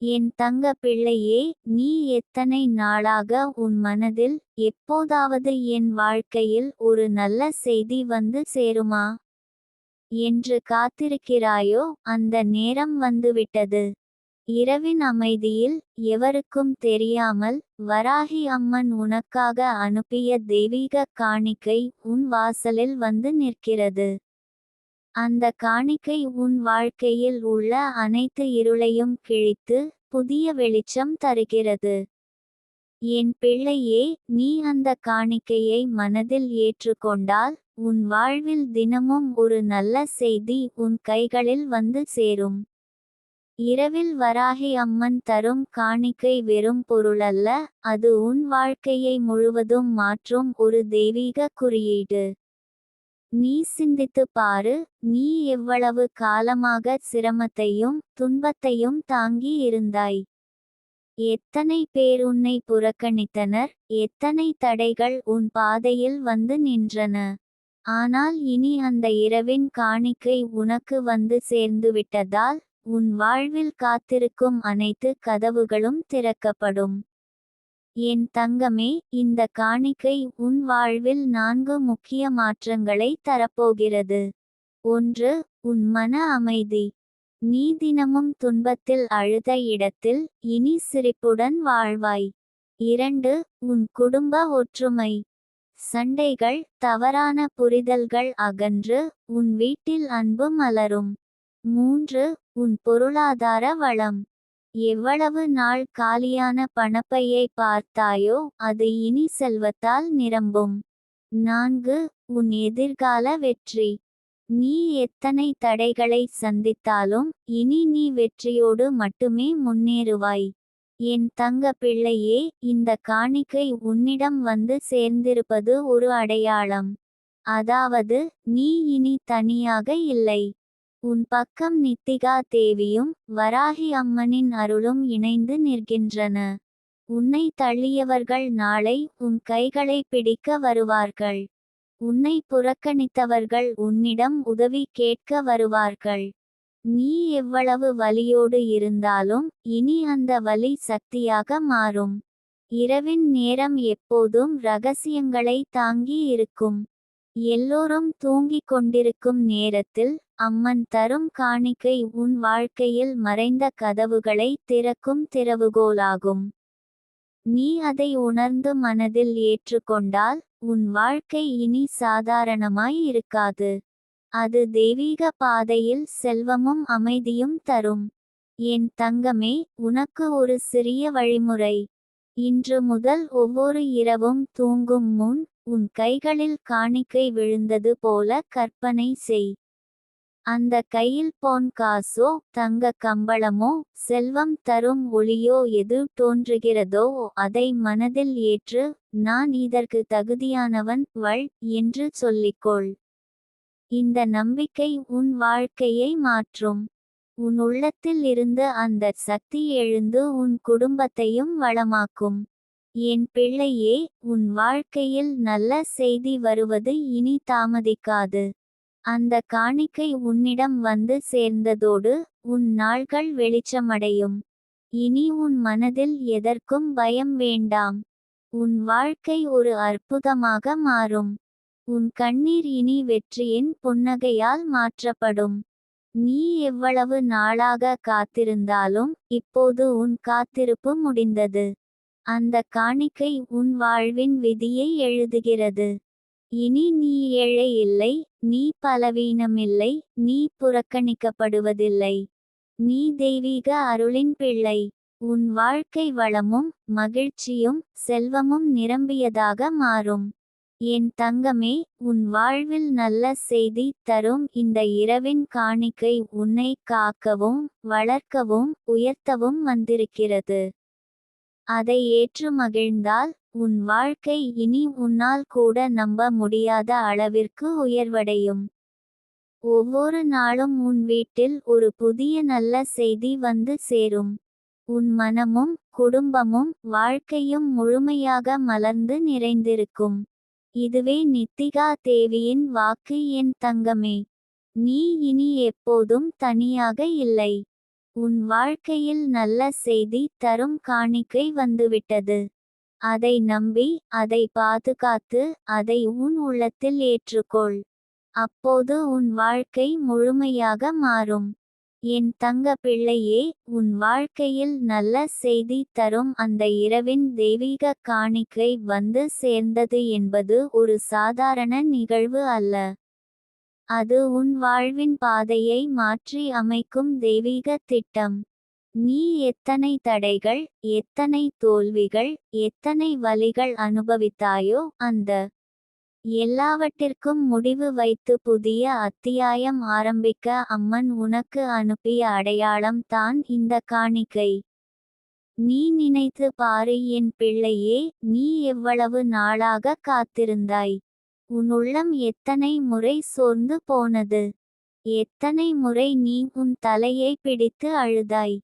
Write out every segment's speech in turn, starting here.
என் தங்க பிள்ளையே நீ எத்தனை நாளாக உன் மனதில் எப்போதாவது என் வாழ்க்கையில் ஒரு நல்ல செய்தி வந்து சேருமா? என்று காத்திருக்கிறாயோ அந்த நேரம் வந்துவிட்டது. இரவின் அமைதியில் எவருக்கும் தெரியாமல் வராகி அம்மன் உனக்காக அனுப்பிய தெய்வீக காணிக்கை உன் வாசலில் வந்து நிற்கிறது. அந்த காணிக்கை உன் வாழ்க்கையில் உள்ள அனைத்து இருளையும் கிழித்து புதிய வெளிச்சம் தருகிறது. என் பிள்ளையே நீ அந்த காணிக்கையை மனதில் ஏற்றுக்கொண்டால் உன் வாழ்வில் தினமும் ஒரு நல்ல செய்தி உன் கைகளில் வந்து சேரும். இரவில் வராகி அம்மன் தரும் காணிக்கை வெறும் பொருளல்ல அது உன் வாழ்க்கையை முழுவதும் மாற்றும் ஒரு தெய்வீக குறியீடு. நீ சிந்தித்து பாரு நீ எவ்வளவு காலமாக சிரமத்தையும் துன்பத்தையும் தாங்கி இருந்தாய். எத்தனை பேர் உன்னை புறக்கணித்தனர் எத்தனை தடைகள் உன் பாதையில் வந்து நின்றன. ஆனால் இனி அந்த இரவின் காணிக்கை உனக்கு வந்து சேர்ந்துவிட்டதால் உன் வாழ்வில் காத்திருக்கும் அனைத்து கதவுகளும் திறக்கப்படும். என் தங்கமே இந்த காணிக்கை உன் வாழ்வில் நான்கு முக்கிய மாற்றங்களை தரப்போகிறது. ஒன்று உன் மன அமைதி. நீ தினமும் துன்பத்தில் அழுத இடத்தில் இனி சிரிப்புடன் வாழ்வாய். இரண்டு உன் குடும்ப ஒற்றுமை. சண்டைகள் தவறான புரிதல்கள் அகன்று உன் வீட்டில் அன்பு மலரும். மூன்று உன் பொருளாதார வளம். எவ்வளவு நாள் காலியான பணப்பையை பார்த்தாயோ அது இனி செல்வத்தால் நிரம்பும். நான்கு உன் எதிர்கால வெற்றி. நீ எத்தனை தடைகளை சந்தித்தாலும் இனி நீ வெற்றியோடு மட்டுமே முன்னேறுவாய். என் தங்க பிள்ளையே இந்த காணிக்கை உன்னிடம் வந்து சேர்ந்திருப்பது ஒரு அடையாளம். அதாவது நீ இனி தனியாக இல்லை. உன் பக்கம் நித்திகா தேவியும் வராகி அம்மனின் அருளும் இணைந்து நிற்கின்றன. உன்னை தள்ளியவர்கள் நாளை உன் கைகளை பிடிக்க வருவார்கள். உன்னை புறக்கணித்தவர்கள் உன்னிடம் உதவி கேட்க வருவார்கள். நீ எவ்வளவு வலியோடு இருந்தாலும் இனி அந்த வலி சக்தியாக மாறும். இரவின் நேரம் எப்போதும் ரகசியங்களை தாங்கி இருக்கும். எல்லோரும் தூங்கிக் கொண்டிருக்கும் நேரத்தில் அம்மன் தரும் காணிக்கை உன் வாழ்க்கையில் மறைந்த கதவுகளை திறக்கும் திறவுகோலாகும். நீ அதை உணர்ந்து மனதில் ஏற்றுக்கொண்டால் உன் வாழ்க்கை இனி சாதாரணமாய் இருக்காது. அது தெய்வீக பாதையில் செல்வமும் அமைதியும் தரும். என் தங்கமே உனக்கு ஒரு சிறிய வழிமுறை. இன்று முதல் ஒவ்வொரு இரவும் தூங்கும் முன் உன் கைகளில் காணிக்கை விழுந்தது போல கற்பனை செய். அந்த கையில் போன் காசோ தங்க கம்பளமோ செல்வம் தரும் ஒளியோ எது தோன்றுகிறதோ அதை மனதில் ஏற்று நான் இதற்கு தகுதியானவன் வள் என்று சொல்லிக்கொள். இந்த நம்பிக்கை உன் வாழ்க்கையை மாற்றும். உன் உள்ளத்தில் இருந்து அந்த சக்தி எழுந்து உன் குடும்பத்தையும் வளமாக்கும். என் பிள்ளையே உன் வாழ்க்கையில் நல்ல செய்தி வருவது இனி தாமதிக்காது. அந்த காணிக்கை உன்னிடம் வந்து சேர்ந்ததோடு உன் நாள்கள் வெளிச்சமடையும். இனி உன் மனதில் எதற்கும் பயம் வேண்டாம். உன் வாழ்க்கை ஒரு அற்புதமாக மாறும். உன் கண்ணீர் இனி வெற்றியின் புன்னகையால் மாற்றப்படும். நீ எவ்வளவு நாளாக காத்திருந்தாலும் இப்போது உன் காத்திருப்பு முடிந்தது. அந்த காணிக்கை உன் வாழ்வின் விதியை எழுதுகிறது. இனி நீ ஏழை இல்லை நீ பலவீனமில்லை நீ புறக்கணிக்கப்படுவதில்லை. நீ தெய்வீக அருளின் பிள்ளை. உன் வாழ்க்கை வளமும் மகிழ்ச்சியும் செல்வமும் நிரம்பியதாக மாறும். என் தங்கமே உன் வாழ்வில் நல்ல செய்தி தரும் இந்த இரவின் காணிக்கை உன்னை காக்கவும் வளர்க்கவும் உயர்த்தவும் வந்திருக்கிறது. அதை ஏற்று மகிழ்ந்தால் உன் வாழ்க்கை இனி உன்னால் கூட நம்ப முடியாத அளவிற்கு உயர்வடையும். ஒவ்வொரு நாளும் உன் வீட்டில் ஒரு புதிய நல்ல செய்தி வந்து சேரும். உன் மனமும் குடும்பமும் வாழ்க்கையும் முழுமையாக மலர்ந்து நிறைந்திருக்கும். இதுவே நித்திகா தேவியின் வாக்கு என் தங்கமே நீ இனி எப்போதும் தனியாக இல்லை. உன் வாழ்க்கையில் நல்ல செய்தி தரும் காணிக்கை வந்துவிட்டது. அதை நம்பி அதை பாதுகாத்து அதை உன் உள்ளத்தில் ஏற்றுக்கொள். அப்போது உன் வாழ்க்கை முழுமையாக மாறும். என் தங்க பிள்ளையே உன் வாழ்க்கையில் நல்ல செய்தி தரும் அந்த இரவின் தெய்வீக காணிக்கை வந்து சேர்ந்தது என்பது ஒரு சாதாரண நிகழ்வு அல்ல. அது உன் வாழ்வின் பாதையை மாற்றி அமைக்கும் தெய்வீக திட்டம். நீ எத்தனை தடைகள் எத்தனை தோல்விகள் எத்தனை வலிகள் அனுபவித்தாயோ அந்த எல்லாவற்றிற்கும் முடிவு வைத்து புதிய அத்தியாயம் ஆரம்பிக்க அம்மன் உனக்கு அனுப்பிய அடையாளம் தான் இந்த காணிக்கை. நீ நினைத்து பாரு என் பிள்ளையே நீ எவ்வளவு நாளாக காத்திருந்தாய்? உன் உள்ளம் எத்தனை முறை சோர்ந்து போனது? எத்தனை முறை நீ உன் தலையை பிடித்து அழுதாய்?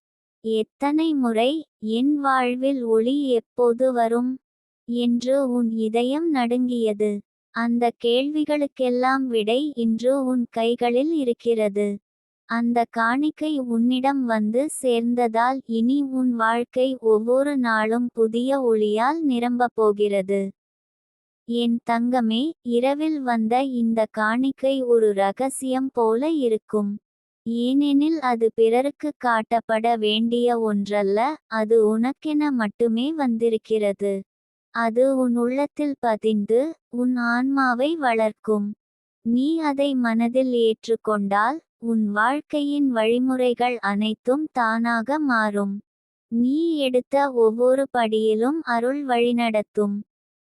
எத்தனை முறை என் வாழ்வில் ஒளி எப்போது வரும் என்று உன் இதயம் நடுங்கியது. அந்த கேள்விகளுக்கெல்லாம் விடை இன்று உன் கைகளில் இருக்கிறது. அந்த காணிக்கை உன்னிடம் வந்து சேர்ந்ததால் இனி உன் வாழ்க்கை ஒவ்வொரு நாளும் புதிய ஒளியால் நிரம்பப் போகிறது. என் தங்கமே இரவில் வந்த இந்த காணிக்கை ஒரு ரகசியம் போல இருக்கும். ஏனெனில் அது பிறருக்கு காட்டப்பட வேண்டிய ஒன்றல்ல அது உனக்கென மட்டுமே வந்திருக்கிறது. அது உன் உள்ளத்தில் பதிந்து உன் ஆன்மாவை வளர்க்கும். நீ அதை மனதில் ஏற்றுக்கொண்டால் உன் வாழ்க்கையின் வழிமுறைகள் அனைத்தும் தானாக மாறும். நீ எடுத்த ஒவ்வொரு படியிலும் அருள் வழிநடத்தும்.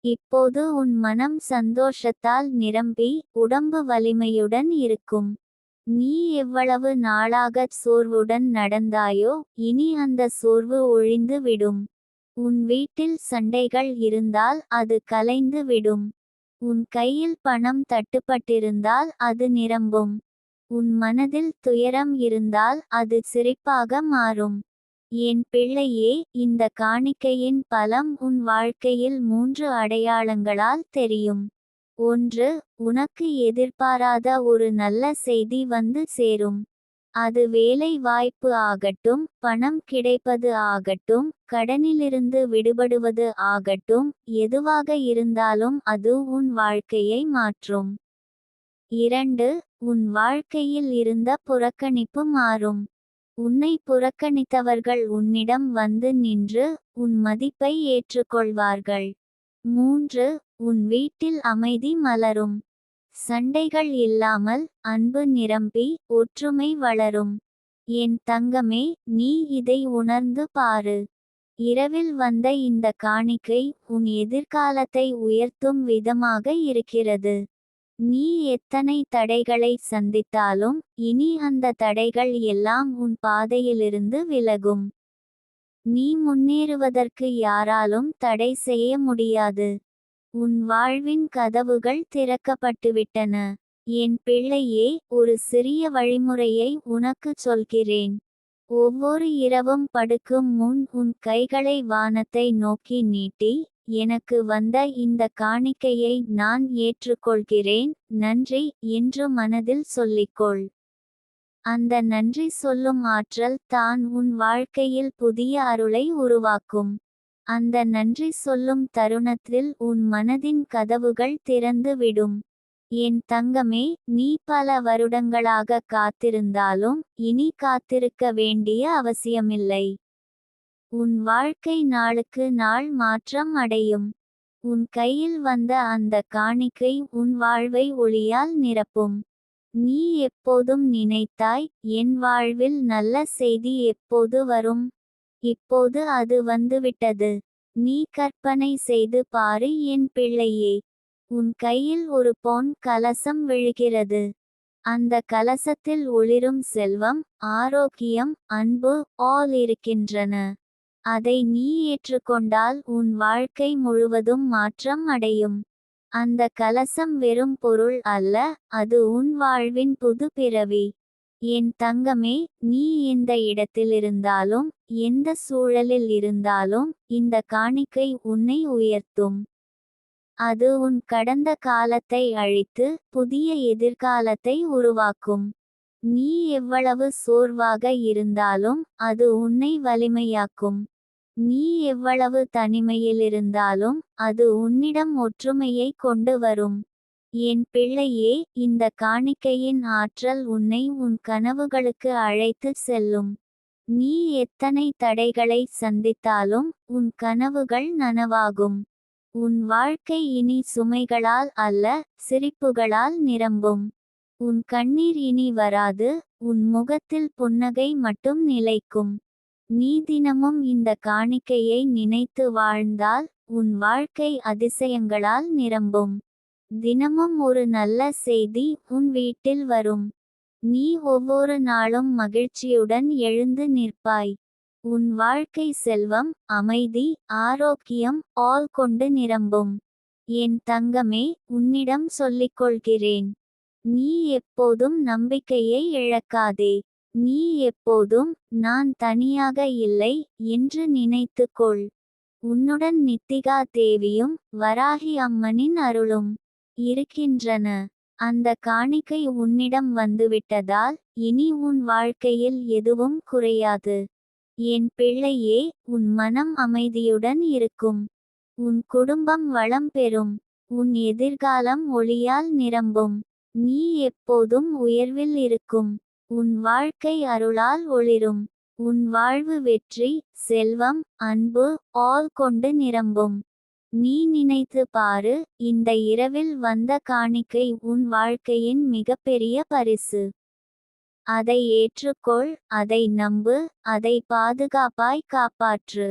இப்போது உன் மனம் சந்தோஷத்தால் நிரம்பி உடம்பு வலிமையுடன் இருக்கும். நீ எவ்வளவு நாளாகச் சோர்வுடன் நடந்தாயோ இனி அந்த சோர்வு ஒழிந்து விடும். உன் வீட்டில் சண்டைகள் இருந்தால் அது கலைந்து விடும். உன் கையில் பணம் தட்டுப்பட்டிருந்தால் அது நிரம்பும். உன் மனதில் துயரம் இருந்தால் அது சிரிப்பாக மாறும். என் பிள்ளையே இந்த காணிக்கையின் பலம் உன் வாழ்க்கையில் மூன்று அடையாளங்களால் தெரியும். ஒன்று உனக்கு எதிர்பாராத ஒரு நல்ல செய்தி வந்து சேரும். அது வேலை வாய்ப்பு ஆகட்டும் பணம் கிடைப்பது ஆகட்டும் கடனிலிருந்து விடுபடுவது ஆகட்டும் எதுவாக இருந்தாலும் அது உன் வாழ்க்கையை மாற்றும். இரண்டு உன் வாழ்க்கையில் இருந்த புறக்கணிப்பு மாறும். உன்னை புறக்கணித்தவர்கள் உன்னிடம் வந்து நின்று உன் மதிப்பை ஏற்றுக்கொள்வார்கள். மூன்று உன் வீட்டில் அமைதி மலரும். சண்டைகள் இல்லாமல் அன்பு நிரம்பி ஒற்றுமை வளரும். என் தங்கமே நீ இதை உணர்ந்து பாரு. இரவில் வந்த இந்த காணிக்கை உன் எதிர்காலத்தை உயர்த்தும் விதமாக இருக்கிறது. நீ எத்தனை தடைகளை சந்தித்தாலும் இனி அந்த தடைகள் எல்லாம் உன் பாதையிலிருந்து விலகும். நீ முன்னேறுவதற்கு யாராலும் தடை செய்ய முடியாது. உன் வாழ்வின் கதவுகள் திறக்கப்பட்டுவிட்டன. என் பிள்ளையே ஒரு சிறிய வழிமுறையை உனக்கு சொல்கிறேன். ஒவ்வொரு இரவும் படுக்கும் முன் உன் கைகளை வானத்தை நோக்கி நீட்டி எனக்கு வந்த இந்த காணிக்கையை நான் ஏற்றுக்கொள்கிறேன். நன்றி என்று மனதில் சொல்லிக்கொள். அந்த நன்றி சொல்லும் ஆற்றல் தான் உன் வாழ்க்கையில் புதிய அருளை உருவாக்கும். அந்த நன்றி சொல்லும் தருணத்தில் உன் மனதின் கதவுகள் திறந்து விடும். என் தங்கமே நீ பல வருடங்களாக காத்திருந்தாலும் இனி காத்திருக்க வேண்டிய அவசியமில்லை. உன் வாழ்க்கை நாளுக்கு நாள் மாற்றம் அடையும். உன் கையில் வந்த அந்த காணிக்கை உன் வாழ்வை ஒளியால் நிரப்பும். நீ எப்போதும் நினைத்தாய் என் வாழ்வில் நல்ல செய்தி எப்போது வரும்? இப்போது அது வந்துவிட்டது. நீ கற்பனை செய்து பாரு என் பிள்ளையே. உன் கையில் ஒரு பொன் கலசம் விழுகிறது. அந்த கலசத்தில் ஒளிரும் செல்வம் ஆரோக்கியம் அன்பு ஆல் இருக்கின்றன. அதை நீ ஏற்றுக்கொண்டால் உன் வாழ்க்கை முழுவதும் மாற்றம் அடையும். அந்த கலசம் வெறும் பொருள் அல்ல அது உன் வாழ்வின் புது பிறவி. என் தங்கமே நீ எந்த இடத்திலிருந்தாலும் எந்த சூழலில் இருந்தாலும் இந்த காணிக்கை உன்னை உயர்த்தும். அது உன் கடந்த காலத்தை அழித்து புதிய எதிர்காலத்தை உருவாக்கும். நீ எவ்வளவு சோர்வாக இருந்தாலும் அது உன்னை வலிமையாக்கும். நீ எவ்வளவு தனிமையில் இருந்தாலும் அது உன்னிடம் ஒற்றுமையை கொண்டு வரும். என் பிள்ளையே இந்த காணிக்கையின் ஆற்றல் உன்னை உன் கனவுகளுக்கு அழைத்து செல்லும். நீ எத்தனை தடைகளை சந்தித்தாலும் உன் கனவுகள் நனவாகும். உன் வாழ்க்கை இனி சுமைகளால் அல்ல சிரிப்புகளால் நிரம்பும். உன் கண்ணீர் இனி வராது உன் முகத்தில் புன்னகை மட்டும் நிலைக்கும். நீ தினமும் இந்த காணிக்கையை நினைத்து வாழ்ந்தால் உன் வாழ்க்கை அதிசயங்களால் நிரம்பும். தினமும் ஒரு நல்ல செய்தி உன் வீட்டில் வரும். நீ ஒவ்வொரு நாளும் மகிழ்ச்சியுடன் எழுந்து நிற்பாய். உன் வாழ்க்கை செல்வம் அமைதி ஆரோக்கியம் ஆல் கொண்டு நிரம்பும். என் தங்கமே உன்னிடம் சொல்லிக்கொள்கிறேன். நீ எப்போதும் நம்பிக்கையை இழக்காதே. நீ எப்போதும் நான் தனியாக இல்லை என்று நினைத்துக்கொள். உன்னுடன் நித்திகா தேவியும் வராகி அம்மனின் அருளும் இருக்கின்றன. அந்த காணிக்கை உன்னிடம் வந்துவிட்டதால் இனி உன் வாழ்க்கையில் எதுவும் குறையாது. என் பிள்ளையே உன் மனம் அமைதியுடன் இருக்கும். உன் குடும்பம் வளம் பெறும். உன் எதிர்காலம் ஒளியால் நிரம்பும். நீ எப்போதும் உயர்வில் இருக்கும். உன் வாழ்க்கை அருளால் ஒளிரும். உன் வாழ்வு வெற்றி செல்வம் அன்பு ஆல் கொண்டு நிரம்பும். நீ நினைத்து பாரு இந்த இரவில் வந்த காணிக்கை உன் வாழ்க்கையின் மிகப்பெரிய பரிசு. அதை ஏற்றுக்கொள் அதை நம்பு அதை பாதுகாப்பாய் காப்பாற்று.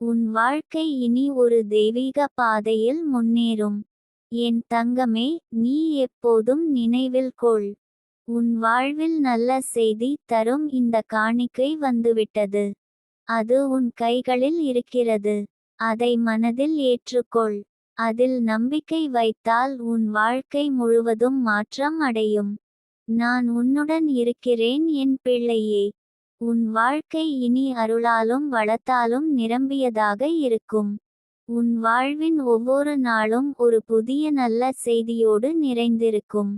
உன் வாழ்க்கை இனி ஒரு தெய்வீக பாதையில் முன்னேறும். என் தங்கமே நீ எப்போதும் நினைவில் கொள். உன் வாழ்வில் நல்ல செய்தி தரும் இந்த காணிக்கை வந்துவிட்டது. அது உன் கைகளில் இருக்கிறது. அதை மனதில் ஏற்றுக்கொள். அதில் நம்பிக்கை வைத்தால் உன் வாழ்க்கை முழுவதும் மாற்றம் அடையும். நான் உன்னுடன் இருக்கிறேன் என் பிள்ளையே. உன் வாழ்க்கை இனி அருளாலும் வளத்தாலும் நிரம்பியதாக இருக்கும். உன் வாழ்வின் ஒவ்வொரு நாளும் ஒரு புதிய நல்ல செய்தியோடு நிறைந்திருக்கும்.